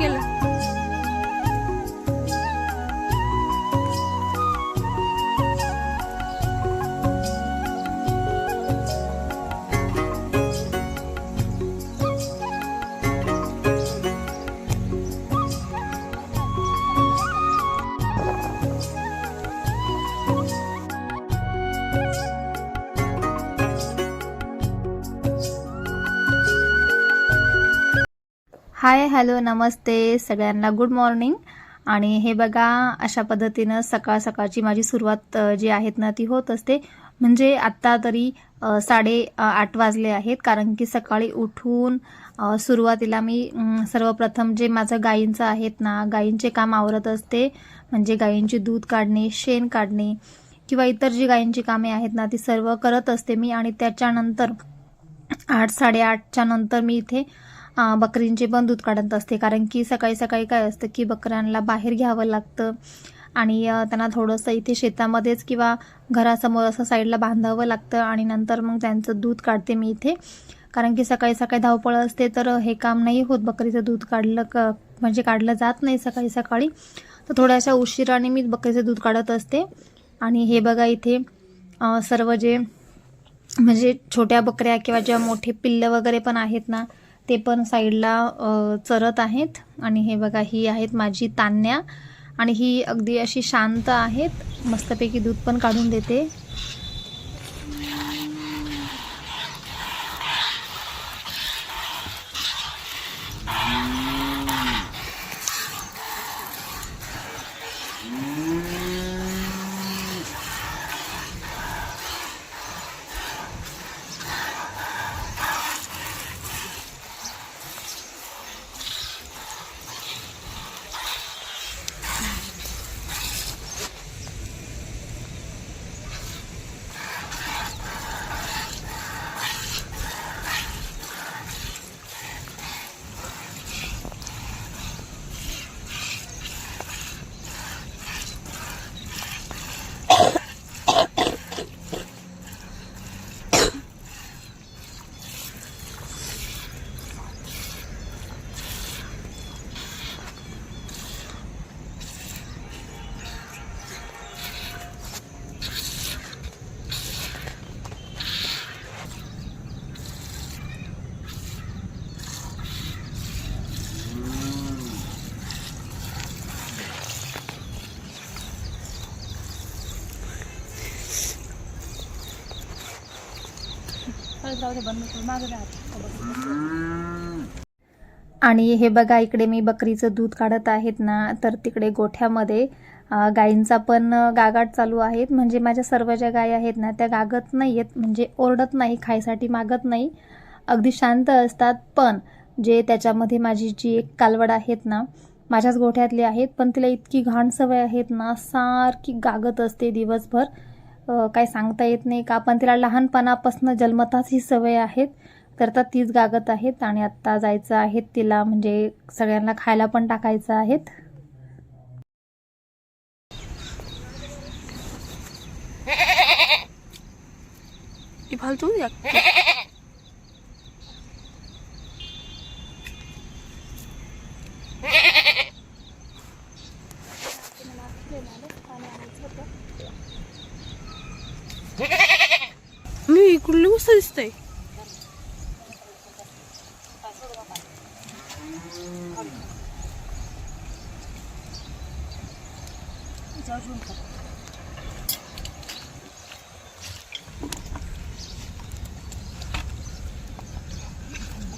केलं हाय हॅलो नमस्ते सगळ्यांना. Good morning. आणि हे बघा अशा पद्धतीनं सकाळ सकाळची माझी सुरुवात जी आहेत ना ती होत असते. म्हणजे आत्ता तरी साडे आठ वाजले आहेत. कारण की सकाळी उठून सुरुवातीला मी सर्वप्रथम जे माझं गायींचं आहेत ना गायींचे काम आवरत असते. म्हणजे गायींचे दूध काढणे शेण काढणे किंवा इतर जी गायींची कामे आहेत ना ती सर्व करत असते मी. आणि त्याच्यानंतर आठ साडेआठच्या नंतर मी इथे बकरींचे पण दूध काढत असते. कारण की सकाळी सकाळी काय असतं की बकऱ्यांना बाहेर घ्यावं लागतं. आणि त्यांना थोडंसं इथे शेतामध्येच किंवा घरासमोर असं साईडला बांधावं लागतं आणि नंतर मग त्यांचं दूध काढते मी इथे. कारण की सकाळी सकाळी धावपळ असते तर हे काम नाही होत बकरीचं दूध काढलं क म्हणजे काढलं जात नाही सकाळी सकाळी. तर थोड्याशा उशिराने मी बकरीचं दूध काढत असते. आणि हे बघा इथे सर्व जे म्हणजे छोट्या बकऱ्या किंवा ज्या मोठे पिल्लं वगैरे पण आहेत ना ते पण साईडला चरत आहेत. आणि हे बघा ही आहेत माझी तान्या आणि ही अगदी अशी शांत आहेत. मस्तपैकी दूध पण काढून देते. आणि हे बघा इकडे मी बकरीचं दूध काढत आहेत ना तर तिकडे गोठ्यामध्ये गायींचा पण गागाट चालू आहेत. म्हणजे माझ्या सर्व ज्या गायी आहेत ना त्या गागत नाही आहेत म्हणजे ओरडत नाही खायसाठी मागत नाही. अगदी शांत असतात पण जे त्याच्यामध्ये माझी जी एक कालवड आहेत ना माझ्याच गोठ्यातली आहेत. पण तिला इतकी घाण सवय आहेत ना सारखी गागत असते दिवसभर. काय सांगता येत नाही का? पण तिला लहानपणापासून जन्मताच ही सवय आहेत. तर आता तीच गागत आहेत आणि आत्ता जायचं आहे तिला म्हणजे सगळ्यांना खायला पण टाकायचं आहेत. ती फालतू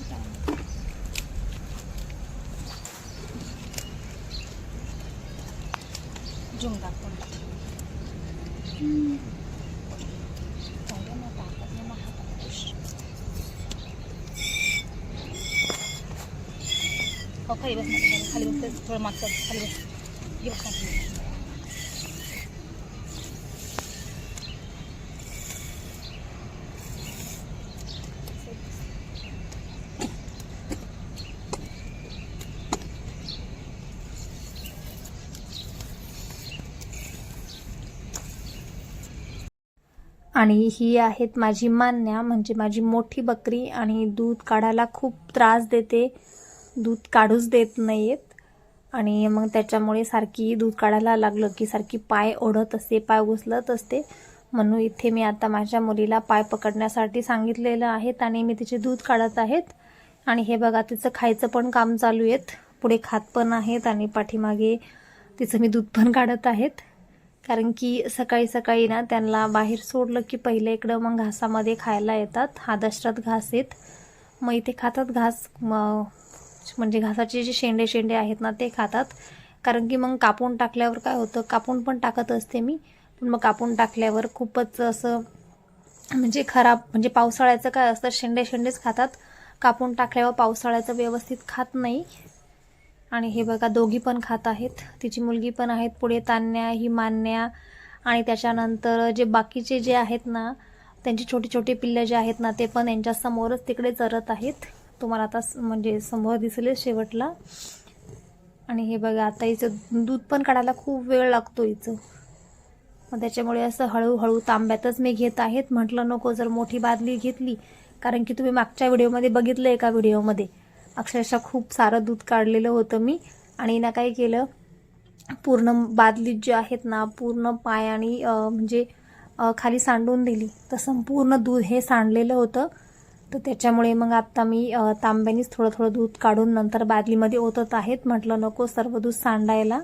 द्या मी इकडली मस्त दिसतंय खाली बस खाली बस थोडं मागचं खाली बस आणि ही आहेत माझी मान्या म्हणजे माझी मोठी बकरी आणि दूध काढायला खूप त्रास देते. दूध काढूच देत नाही आहेत आणि मग त्याच्यामुळे सारखी दूध काढायला लागलं की सारखी पाय ओढत असते पाय उचलत असते. म्हणून इथे मी आता माझ्या मुलीला पाय पकडण्यासाठी सांगितलेलं आहेत आणि मी तिचे दूध काढत आहेत. आणि हे बघा तिचं खायचं पण काम चालू आहेत. पुढे खात पण आहेत आणि पाठीमागे तिचं मी दूध पण काढत आहेत. कारण की सकाळी सकाळी ना त्यांना बाहेर सोडलं की पहिले इकडं मग घासामध्ये खायला येतात. हा दशरात घास आहेत. मग इथे खातात घास म्हणजे घासाचे जे शेंडे शेंडे आहेत ना ते खातात. कारण की मग कापून टाकल्यावर काय होतं कापून पण टाकत असते मी पण मग कापून टाकल्यावर खूपच असं म्हणजे खराब म्हणजे पावसाळ्याचं काय असतं शेंडे शेंडेच खातात. कापून टाकल्यावर पावसाळ्याचं व्यवस्थित खात नाही. आणि हे बघा दोघी पण खात आहेत. तिची मुलगी पण आहेत पुढे तान्या ही मान्या. आणि त्याच्यानंतर जे बाकीचे जे आहेत ना त्यांची छोटी छोटी पिल्लं जे आहेत ना ते पण यांच्यासमोरच तिकडे चरत आहेत. तुम्हाला आता स- म्हणजे समोर दिसले शेवटला. आणि हे बघा आता हिचं दूध पण काढायला खूप वेळ लागतो हिचं मग त्याच्यामुळे असं हळूहळू तांब्यातच मी घेत आहेत. म्हटलं नको जर मोठी बादली घेतली. कारण की तुम्ही मागच्या व्हिडिओमध्ये बघितलं एका व्हिडिओमध्ये. अक्षरशः खूप सारं दूध काढलेलं होतं मी. आणि ना काय केलं पूर्ण बादलीत जे आहेत ना पूर्ण पाय आणि म्हणजे खाली सांडून दिली. तर संपूर्ण दूध हे सांडलेलं होतं. तर त्याच्यामुळे मग आत्ता मी तांब्यानीच थोडं थोडं दूध काढून नंतर बादलीमध्ये ओतत आहेत. म्हटलं नको सर्व दूध सांडायला.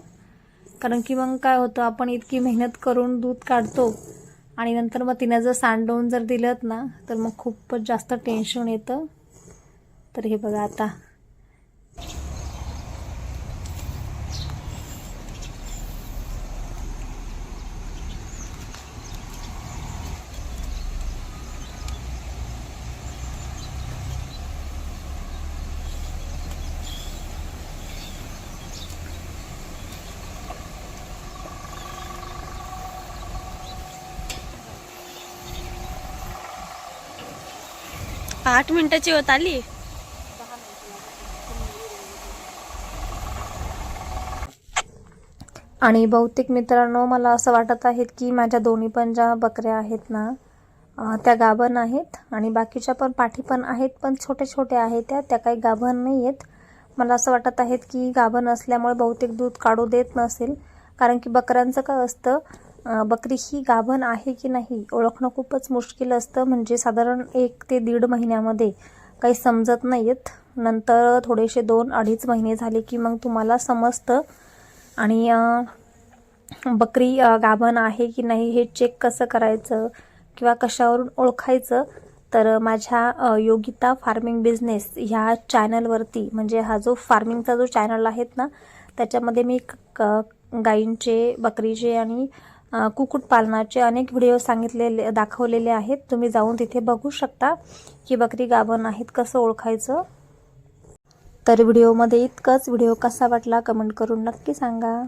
कारण की मग काय होतं आपण इतकी मेहनत करून दूध काढतो आणि नंतर मग तिनं जर सांडवून जर दिलं ना तर मग खूपच जास्त टेन्शन येतं. तर हे बघा आता. आठ मिनिटाची होत आली? आणि बहुतेक मित्रांनो मला असं वाटत आहेत की माझ्या दोन्ही पण ज्या बकऱ्या आहेत ना त्या गाभण आहेत आणि बाकीच्या पण पाठी पण आहेत पण छोटे छोटे आहेत त्या त्या काही गाभण नाही आहेत. मला असं वाटत आहेत की गाभण असल्यामुळे बहुतेक दूध काढू देत नसेल कारण की बकऱ्यांचं काय असतं बकरी ही गाभण आहे की नाही ओळखणं खूपच मुश्किल असतं. म्हणजे साधारण एक ते दीड महिन्यामध्ये काही समजत नाहीत नंतर थोडेसे दोन अडीच महिने झाले की मग तुम्हाला समजतं. आणि बकरी गाभण आहे की नाही हे चेक कसं करायचं किंवा कशावरून ओळखायचं? तर माझ्या योगिता फार्मिंग बिझनेस ह्या चॅनलवरती म्हणजे हा जो फार्मिंगचा जो चॅनल आहेत ना त्याच्यामध्ये मी क- क- बकरीचे आणि कुक्कुटपालनाचे अनेक व्हिडिओ सांगितलेले दाखवलेले आहेत. तुम्ही जाऊन तिथे बघू शकता की बकरी गाभण आहेत कसं ओळखायचं. तर व्हिडिओमध्ये इतकंच. व्हिडिओ कसा वाटला कमेंट करून नक्की सांगा.